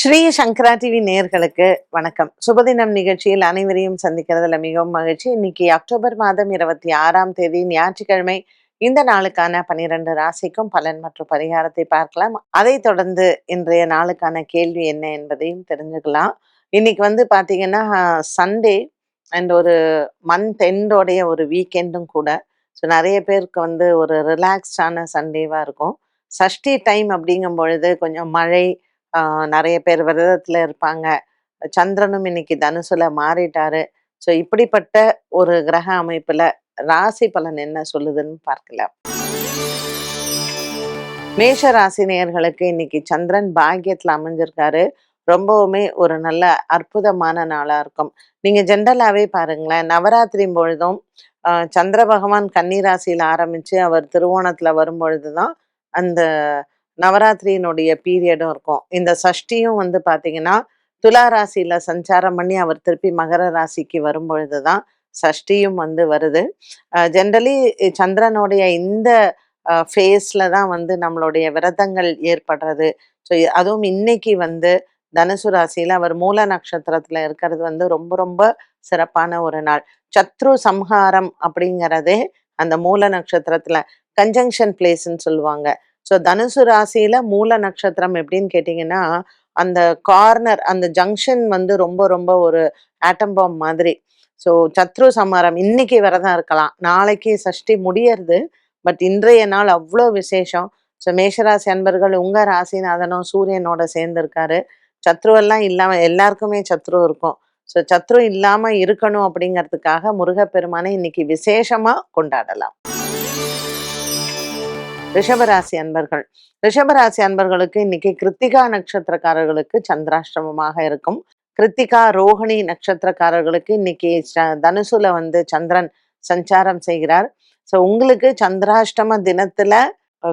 ஸ்ரீ சங்கரா TV நேர்களுக்கு வணக்கம். சுபதினம் நிகழ்ச்சியில் அனைவரையும் சந்திக்கிறதுல மிகவும் மகிழ்ச்சி. இன்னைக்கு அக்டோபர் மாதம் இருபத்தி ஆறாம் தேதி ஞாயிற்றுக்கிழமை. இந்த நாளுக்கான பனிரெண்டு ராசிக்கும் பலன் மற்றும் பரிகாரத்தை பார்க்கலாம். அதை தொடர்ந்து இன்றைய நாளுக்கான கேள்வி என்ன என்பதையும் தெரிஞ்சுக்கலாம். இன்னைக்கு வந்து பாத்தீங்கன்னா சண்டே அண்ட் ஒரு மந்த் எண்டோடைய ஒரு வீக்கெண்டும் கூட. ஸோ நிறைய பேருக்கு வந்து ஒரு ரிலாக்ஸ்டான சண்டேவா இருக்கும். சஷ்டி டைம் அப்படிங்கும் பொழுது கொஞ்சம் மழை நிறைய பேர் விரதத்துல இருப்பாங்க. சந்திரனும் இன்னைக்கு தனுசுல மாறிட்டாரு. ஸோ இப்படிப்பட்ட ஒரு கிரக அமைப்புல ராசி பலன் என்ன சொல்லுதுன்னு பார்க்கலாம். மேஷ ராசி நேயர்களுக்கு இன்னைக்கு சந்திரன் பாக்கியத்தில் அமைஞ்சிருக்காரு. ரொம்பவுமே ஒரு நல்ல அற்புதமான நாளா இருக்கும். நீங்க ஜென்ரலாவே பாருங்களேன். நவராத்திரி பொழுதும் ஆஹ் சந்திர பகவான் கன்னிராசியில் ராசியில ஆரம்பிச்சு அவர் திருவோணத்துல வரும் பொழுதுதான் அந்த நவராத்திரியினுடைய பீரியடும் இருக்கும். இந்த சஷ்டியும் வந்து பார்த்தீங்கன்னா துலா ராசியில சஞ்சாரம் பண்ணி அவர் திருப்பி மகர ராசிக்கு வரும் பொழுதுதான் சஷ்டியும் வந்து வருது. ஜென்ரலி சந்திரனுடைய இந்த ஃபேஸில் தான் வந்து நம்மளுடைய விரதங்கள் ஏற்படுறது. ஸோ அதுவும் இன்னைக்கு வந்து தனுசு ராசியில் அவர் மூல நட்சத்திரத்தில் இருக்கிறது வந்து ரொம்ப ரொம்ப சிறப்பான ஒரு நாள். சத்ரு சம்ஹாரம் அப்படிங்கிறதே அந்த மூல நட்சத்திரத்தில் கன்ஜங்ஷன் பிளேஸ்ன்னு சொல்லுவாங்க. ஸோ தனுசு ராசியில மூல நட்சத்திரம் எப்படின்னு கேட்டிங்கன்னா அந்த கார்னர் அந்த ஜங்ஷன் வந்து ரொம்ப ரொம்ப ஒரு ஆட்டம் பாம் மாதிரி. ஸோ சத்ரு சமாரம் இன்னைக்கு விரதம் இருக்கலாம். நாளைக்கு சஷ்டி முடியறது பட் இன்றைய நாள் அவ்வளோ விசேஷம். ஸோ மேஷராசி அன்பர்கள் உங்க ராசிநாதனும் சூரியனோட சேர்ந்துருக்காரு. சத்ருவெல்லாம் இல்லாமல் எல்லாருக்குமே சத்ரு இருக்கும். ஸோ சத்ரு இல்லாமல் இருக்கணும் அப்படிங்கிறதுக்காக முருகப்பெருமானை இன்னைக்கு விசேஷமா கொண்டாடலாம். ரிஷபராசி அன்பர்கள். ரிஷபராசி அன்பர்களுக்கு இன்னைக்கு கிருத்திகா நட்சத்திரக்காரர்களுக்கு சந்திராஷ்டமமாக இருக்கும். கிருத்திகா ரோஹிணி நட்சத்திரக்காரர்களுக்கு இன்னைக்கு ச- தனுசுல வந்து சந்திரன் சஞ்சாரம் செய்கிறார். ஸோ உங்களுக்கு சந்திராஷ்டம தினத்துல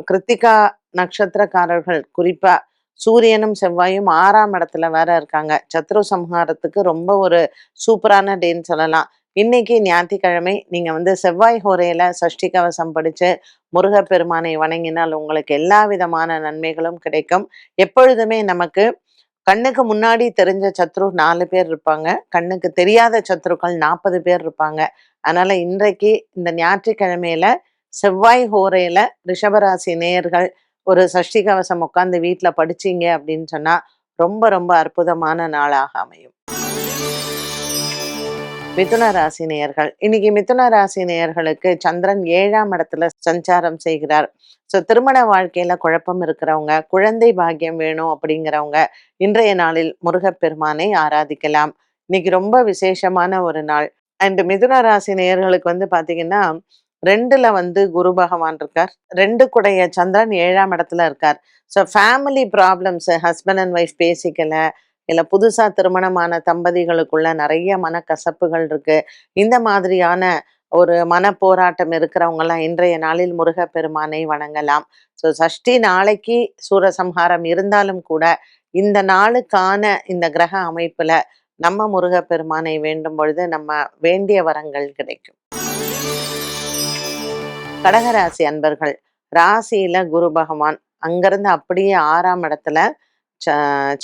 கிருத்திகா நட்சத்திரக்காரர்கள் குறிப்பா சூரியனும் செவ்வாயும் ஆறாம் இடத்துல வேற இருக்காங்க. சத்ரு சம்ஹாரத்துக்கு ரொம்ப ஒரு சூப்பரான டேன்னு சொல்லலாம். இன்னைக்கு ஞாயிற்றுக்கிழமை நீங்க வந்து செவ்வாய் ஹோரையில சஷ்டி கவசம் படிச்சு முருகப்பெருமானை வணங்கினால் உங்களுக்கு எல்லா விதமான நன்மைகளும் கிடைக்கும். எப்பொழுதுமே நமக்கு கண்ணுக்கு முன்னாடி தெரிஞ்ச சத்ரு நாலு பேர் இருப்பாங்க. கண்ணுக்கு தெரியாத சத்ருக்கள் நாற்பது பேர் இருப்பாங்க. அதனால இன்றைக்கு இந்த ஞாயிற்றுக்கிழமையில செவ்வாய் ஹோரையில ரிஷபராசி நேயர்கள் ஒரு சஷ்டி கவசம் உட்காந்து வீட்டுல படிச்சீங்க அப்படின்னு சொன்னா ரொம்ப ரொம்ப அற்புதமான நாளாக அமையும். மிதுன ராசி நேயர்கள். இன்னைக்கு மிதுன ராசி நேயர்களுக்கு சந்திரன் ஏழாம் இடத்துல சஞ்சாரம் செய்கிறார். ஸோ திருமண வாழ்க்கையில குழப்பம் இருக்கிறவங்க குழந்தை பாக்கியம் வேணும் அப்படிங்கிறவங்க இன்றைய நாளில் முருகப்பெருமானை ஆராதிக்கலாம். இன்னைக்கு ரொம்ப விசேஷமான ஒரு நாள். அண்ட் மிதுன ராசி நேயர்களுக்கு வந்து பாத்தீங்கன்னா ரெண்டுல வந்து குரு பகவான் இருக்கார். ரெண்டு குடைய சந்திரன் ஏழாம் இடத்துல இருக்கார். So family problems husband and wife பேசிக்கல. இல்லை புதுசாக திருமணமான தம்பதிகளுக்குள்ள நிறைய மனக்கசப்புகள் இருக்கு. இந்த மாதிரியான ஒரு மன போராட்டம் இருக்கிறவங்க இன்றைய நாளில் முருகப்பெருமானை வணங்கலாம். ஸோ சஷ்டி நாளைக்கு சூரசம்ஹாரம் இருந்தாலும் கூட இந்த நாளுக்கான இந்த கிரக அமைப்புல நம்ம முருகப்பெருமானை வேண்டும் பொழுது நம்ம வேண்டிய வரங்கள் கிடைக்கும். கடகராசி அன்பர்கள் ராசியில குரு பகவான் அங்கிருந்து அப்படியே ஆறாம் இடத்துல ச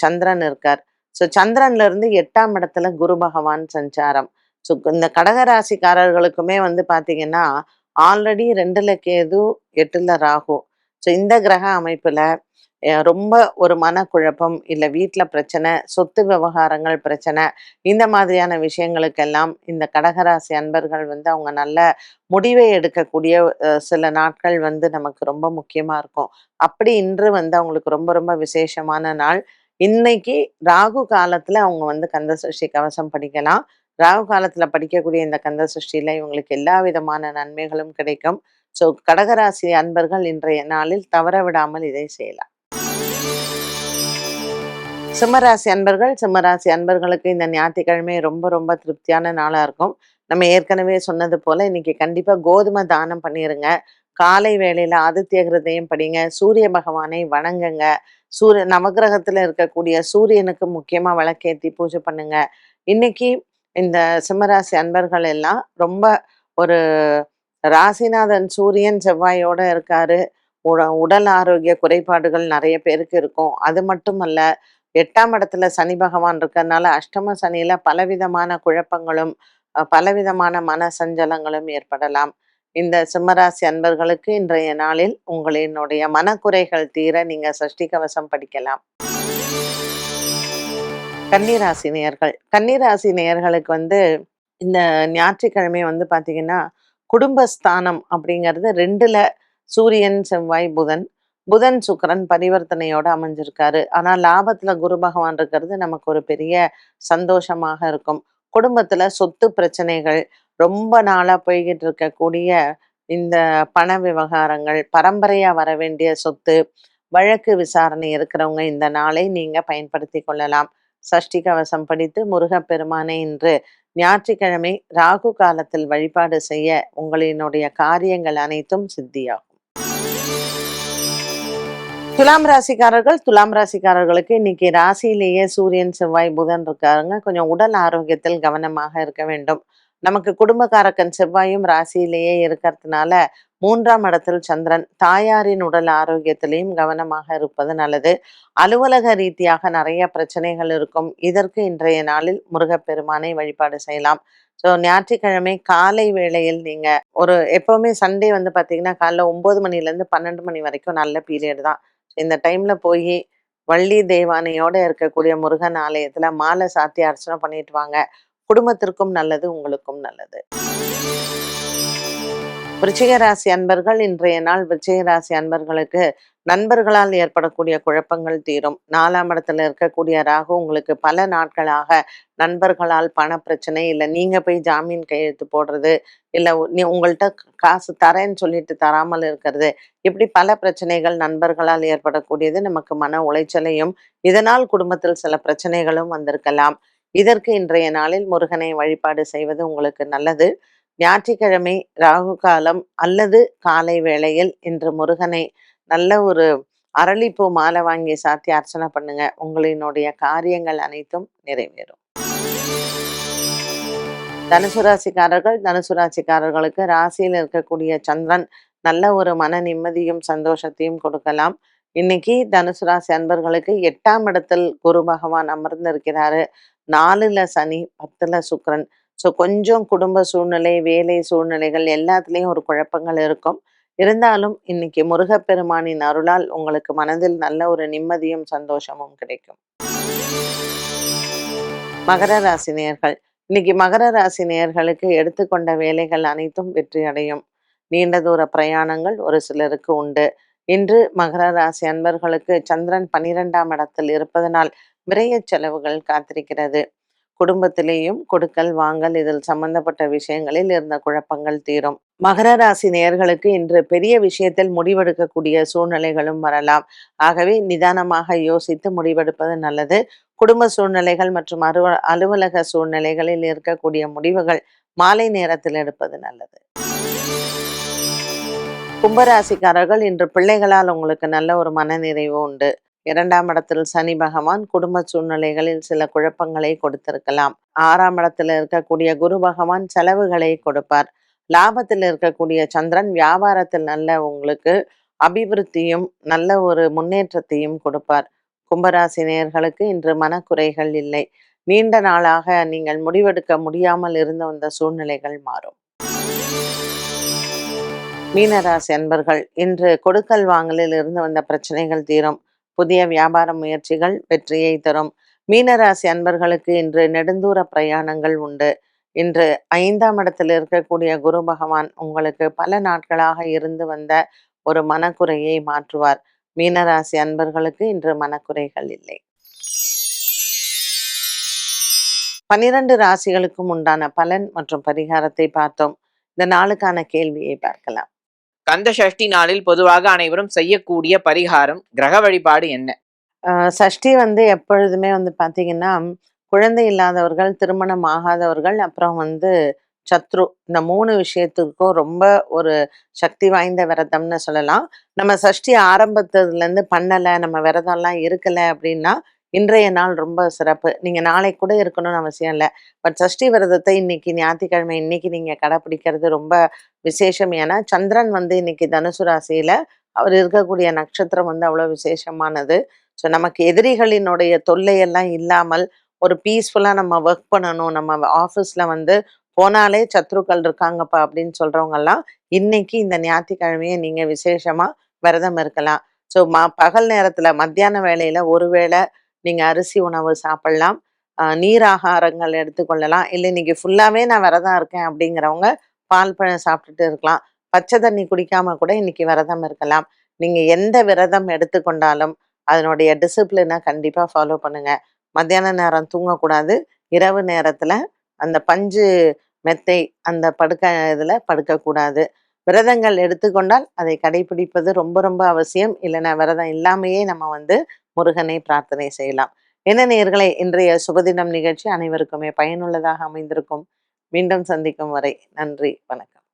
சந்திரன் இருக்கார். ஸோ சந்திரன்ல இருந்து எட்டாம் இடத்துல குரு பகவான் சஞ்சாரம். ஸோ இந்த கடகராசிக்காரர்களுக்குமே வந்து பார்த்தீங்கன்னா ஆல்ரெடி ரெண்டுல கேது எட்டுல ராகு. ஸோ இந்த கிரக அமைப்புல ரொம்ப ஒரு மனக்குழப்பம் இல்லை வீட்டில் பிரச்சனை சொத்து விவகாரங்கள் பிரச்சனை இந்த மாதிரியான விஷயங்களுக்கெல்லாம் இந்த கடகராசி அன்பர்கள் வந்து அவங்க நல்ல முடிவை எடுக்கக்கூடிய சில நாட்கள் வந்து நமக்கு ரொம்ப முக்கியமாக இருக்கும். அப்படி இன்று வந்து அவங்களுக்கு ரொம்ப ரொம்ப விசேஷமான நாள். இன்னைக்கு ராகு காலத்துல அவங்க வந்து கந்த சஷ்டி கவசம் படிக்கலாம். ராகு காலத்துல படிக்கக்கூடிய இந்த கந்த சஷ்டியில இவங்களுக்கு எல்லா விதமான நன்மைகளும் கிடைக்கும். ஸோ கடகராசி அன்பர்கள் இன்றைய நாளில் தவற விடாமல் இதை செய்யலாம். சிம்மராசி அன்பர்கள் சிம்மராசி அன்பர்களுக்கு இந்த ஞாயிற்றுக்கிழமை ரொம்ப ரொம்ப திருப்தியான நாளாக இருக்கும். நம்ம ஏற்கனவே சொன்னது போல இன்னைக்கு கண்டிப்பா கோதுமை தானம் பண்ணிடுங்க காலை வேளையில ஆதித்ய ஹிருதயம் படிங்க. சூரிய பகவானை வணங்குங்க. சூரிய நவகிரகத்துல இருக்கக்கூடிய சூரியனுக்கு முக்கியமா விளக்கேத்தி பூஜை பண்ணுங்க. இன்னைக்கு இந்த சிம்மராசி அன்பர்கள் எல்லாம் ரொம்ப ஒரு ராசிநாதன் சூரியன் செவ்வாயோட இருக்காரு. உட- உடல் ஆரோக்கிய குறைபாடுகள் நிறைய பேருக்கு இருக்கும். அது மட்டுமல்ல எட்டாம் இடத்துல சனி பகவான் இருக்கிறதுனால அஷ்டம சனியில பலவிதமான குழப்பங்களும் பலவிதமான மன சஞ்சலங்களும் ஏற்படலாம். இந்த சிம்மராசி அன்பர்களுக்கு இன்றைய நாளில் உங்களினுடைய மனக்குறைகள் தீர நீங்க சஷ்டி கவசம் படிக்கலாம். கன்னிராசி நேயர்கள். கன்னிராசி நேயர்களுக்கு வந்து இந்த ஞாயிற்றுக்கிழமை வந்து பாத்தீங்கன்னா குடும்பஸ்தானம் அப்படிங்கிறது ரெண்டுல சூரியன் செவ்வாய் புதன். புதன் சுக்கரன் பரிவர்த்தனையோட அமைஞ்சிருக்காரு. ஆனால் லாபத்துல குரு பகவான் இருக்கிறது நமக்கு ஒரு பெரிய சந்தோஷமாக இருக்கும். குடும்பத்துல சொத்து பிரச்சனைகள் ரொம்ப நாளா போய்கிட்டு இருக்கக்கூடிய இந்த பண விவகாரங்கள் பரம்பரையாக வர வேண்டிய சொத்து வழக்கு விசாரணை இருக்கிறவங்க இந்த நாளை நீங்கள் பயன்படுத்தி கொள்ளலாம். சஷ்டி கவசம் படித்து முருகப்பெருமானை இன்று ஞாயிற்றுக்கிழமை ராகு காலத்தில் வழிபாடு செய்ய உங்களினுடைய காரியங்கள் அனைத்தும் சித்தியாகும். துலாம் ராசிக்காரர்கள் துலாம் ராசிக்காரர்களுக்கு இன்னைக்கு ராசியிலேயே சூரியன் செவ்வாய் புதன் இருக்காருங்க. கொஞ்சம் உடல் ஆரோக்கியத்தில் கவனமாக இருக்க வேண்டும். நமக்கு குடும்பக்காரக்கன் செவ்வாயும் ராசியிலேயே இருக்கிறதுனால மூன்றாம் இடத்தில் சந்திரன் தாயாரின் உடல் ஆரோக்கியத்திலையும் கவனமாக இருப்பது நல்லது. அலுவலக ரீதியாக நிறைய பிரச்சனைகள் இருக்கும். இதற்கு இன்றைய நாளில் முருகப்பெருமானை வழிபாடு செய்யலாம். ஸோ ஞாயிற்றுக்கிழமை காலை வேளையில் நீங்க ஒரு எப்பவுமே சண்டே வந்து பாத்தீங்கன்னா காலைல ஒன்பது மணில இருந்து பன்னெண்டு மணி வரைக்கும் நல்ல பீரியட் தான். இந்த டைம்ல போய் வள்ளி தெய்வானையோட இருக்கக்கூடிய முருகன் ஆலயத்துல மாலை சாத்தி அர்ச்சனை பண்ணிட்டு வாங்க. குடும்பத்திற்கும் நல்லது உங்களுக்கும் நல்லது. விருச்சிகராசி அன்பர்கள் இன்றைய நாள் விருச்சிகராசி அன்பர்களுக்கு நண்பர்களால் ஏற்படக்கூடிய குழப்பங்கள் தீரும். நாலாம் இடத்துல இருக்கக்கூடிய ராகு உங்களுக்கு பல நாட்களாக நண்பர்களால் பண பிரச்சனை இல்லை நீங்கள் போய் ஜாமீன் கையெழுத்து போடுறது இல்லை நீ உங்கள்கிட்ட காசு தரேன்னு சொல்லிட்டு தராமல் இருக்கிறது இப்படி பல பிரச்சனைகள் நண்பர்களால் ஏற்படக்கூடியது நமக்கு மன உளைச்சலையும் இதனால் குடும்பத்தில் சில பிரச்சனைகளும் வந்திருக்கலாம். இதற்கு இன்றைய நாளில் முருகனை வழிபாடு செய்வது உங்களுக்கு நல்லது. ஞாயிற்றுக்கிழமை ராகு காலம் அல்லது காலை வேளையில் இன்று முருகனை நல்ல ஒரு அரளிப்பூ மாலை வாங்கி சாத்தி அர்ச்சனை பண்ணுங்க. உங்களினுடைய காரியங்கள் அனைத்தும் நிறைவேறும். தனுசு ராசிக்காரர்கள் தனுசு ராசிக்காரர்களுக்கு ராசியில் இருக்கக்கூடிய சந்திரன் நல்ல ஒரு மன நிம்மதியும் சந்தோஷத்தையும் கொடுக்கலாம். இன்னைக்கு தனுசு ராசி அன்பர்களுக்கு எட்டாம் இடத்தில் குரு பகவான் அமர்ந்திருக்கிறாரு. நாலுல சனி பத்துல சுக்கிரன். ஸோ கொஞ்சம் குடும்ப சூழ்நிலை வேலை சூழ்நிலைகள் எல்லாத்துலேயும் ஒரு குழப்பங்கள் இருக்கும். இருந்தாலும் இன்னைக்கு முருகப்பெருமானின் அருளால் உங்களுக்கு மனதில் நல்ல ஒரு நிம்மதியும் சந்தோஷமும் கிடைக்கும். மகர ராசி நேர்கள் இன்னைக்கு மகர ராசி நேர்களுக்கு எடுத்துக்கொண்ட வேலைகள் அனைத்தும் வெற்றி அடையும் நீண்ட தூர பிரயாணங்கள் ஒரு சிலருக்கு உண்டு. இன்று மகர ராசி அன்பர்களுக்கு சந்திரன் பனிரெண்டாம் இடத்தில் இருப்பதனால் விரைய செலவுகள் காத்திருக்கிறது. குடும்பத்திலேயும் கொடுக்கல் வாங்கல் இதில் சம்பந்தப்பட்ட விஷயங்களில் இருந்த குழப்பங்கள் தீரும். மகர ராசி நேயர்களுக்கு இன்று பெரிய விஷயத்தில் முடிவெடுக்கக்கூடிய சூழ்நிலைகளும் வரலாம். ஆகவே நிதானமாக யோசித்து முடிவெடுப்பது நல்லது. குடும்ப சூழ்நிலைகள் மற்றும் அலுவ அலுவலக சூழ்நிலைகளில் இருக்கக்கூடிய முடிவுகள் மாலை நேரத்தில் எடுப்பது நல்லது. கும்பராசிக்காரர்கள் இன்று பிள்ளைகளால் உங்களுக்கு நல்ல ஒரு மனநிறைவு உண்டு. இரண்டாம் இடத்தில் சனி பகவான் குடும்ப சூழ்நிலைகளில் சில குழப்பங்களை கொடுத்திருக்கலாம். ஆறாம் இடத்தில் இருக்கக்கூடிய குரு பகவான் செலவுகளை கொடுப்பார். லாபத்தில் இருக்கக்கூடிய சந்திரன் வியாபாரத்தில் நல்ல உங்களுக்கு அபிவிருத்தியும் நல்ல ஒரு முன்னேற்றத்தையும் கொடுப்பார். கும்பராசி நேர்களுக்கு இன்று மனக்குறைகள் இல்லை. நீண்ட நாளாக நீங்கள் முடிவெடுக்க முடியாமல் இருந்து வந்த சூழ்நிலைகள் மாறும். மீனராசி அன்பர்கள் இன்று கொடுக்கல் வாங்கலில் இருந்து வந்த பிரச்சனைகள் தீரும். புதிய வியாபார முயற்சிகள் வெற்றியை தரும். மீனராசி அன்பர்களுக்கு இன்று நெடுந்தூர பிரயாணங்கள் உண்டு. இன்று ஐந்தாம் இடத்தில் இருக்கக்கூடிய குரு பகவான் உங்களுக்கு பல நாட்களாக இருந்து வந்த ஒரு மனக்குறையை மாற்றுவார். மீனராசி அன்பர்களுக்கு இன்று மனக்குறைகள் இல்லை. பனிரெண்டு ராசிகளுக்கும் உண்டான பலன் மற்றும் பரிகாரத்தை பார்த்தோம். இந்த நாளுக்கான கேள்வியை பார்க்கலாம். கந்த சஷ்டி நாளில் பொதுவாக அனைவரும் செய்யக்கூடிய பரிகாரம் கிரக வழிபாடு என்ன? ஆஹ் சஷ்டி வந்து எப்பொழுதுமே வந்து பாத்தீங்கன்னா குழந்தை இல்லாதவர்கள் திருமணம் ஆகாதவர்கள் அப்புறம் வந்து சத்ரு. இந்த மூணு விஷயத்துக்கும் ரொம்ப ஒரு சக்தி வாய்ந்த விரதம்னு சொல்லலாம். நம்ம சஷ்டி ஆரம்பத்துலேருந்து இருந்து பண்ணல நம்ம விரதம்லாம் இருக்கல அப்படின்னா இன்றைய நாள் ரொம்ப சிறப்பு. நீங்கள் நாளை கூட இருக்கணும்னு அவசியம் இல்லை. பட் சஷ்டி விரதத்தை இன்னைக்கு ஞாயிற்றுக்கிழமை இன்னைக்கு நீங்கள் கடைப்பிடிக்கிறது ரொம்ப விசேஷம். ஏன்னா சந்திரன் வந்து இன்னைக்கு தனுசு ராசியில் அவர் இருக்கக்கூடிய நட்சத்திரம் வந்து அவ்வளோ விசேஷமானது. ஸோ நமக்கு எதிரிகளினுடைய தொல்லையெல்லாம் இல்லாமல் ஒரு பீஸ்ஃபுல்லாக நம்ம ஒர்க் பண்ணணும். நம்ம ஆஃபீஸில் வந்து போனாலே சத்ருக்கள் இருக்காங்கப்பா அப்படின்னு சொல்கிறவங்கெல்லாம் இன்னைக்கு இந்த ஞாயிற்றுக்கிழமையை நீங்கள் விசேஷமாக விரதம் இருக்கலாம். ஸோ ம பகல் நேரத்தில் மத்தியான வேளையில் ஒருவேளை நீங்கள் அரிசி உணவு சாப்பிடலாம். நீர் ஆகாரங்கள் எடுத்துக்கொள்ளலாம் இல்லை இன்னைக்கு ஃபுல்லாகவே நான் விரதம் இருக்கேன் அப்படிங்கிறவங்க பால் பழம் சாப்பிட்டுட்டு இருக்கலாம். பச்சை தண்ணி குடிக்காம கூட இன்னைக்கு விரதம் இருக்கலாம். நீங்கள் எந்த விரதம் எடுத்துக்கொண்டாலும் அதனுடைய டிசிப்ளினை கண்டிப்பாக ஃபாலோ பண்ணுங்கள் மத்தியான நேரம் தூங்கக்கூடாது. இரவு நேரத்தில் அந்த பஞ்சு மெத்தை அந்த படுக்க இதில் படுக்கக்கூடாது. விரதங்கள் எடுத்துக்கொண்டால் அதை கடைபிடிப்பது ரொம்ப ரொம்ப அவசியம். இல்லைன்னா விரதம் இல்லாமையே நம்ம வந்து முருகனை பிரார்த்தனை செய்யலாம். என்ன நேர்களை இன்றைய சுபதினம் நிகழ்ச்சி அனைவருக்குமே பயனுள்ளதாக அமைந்திருக்கும். மீண்டும் சந்திக்கும் வரை நன்றி வணக்கம்.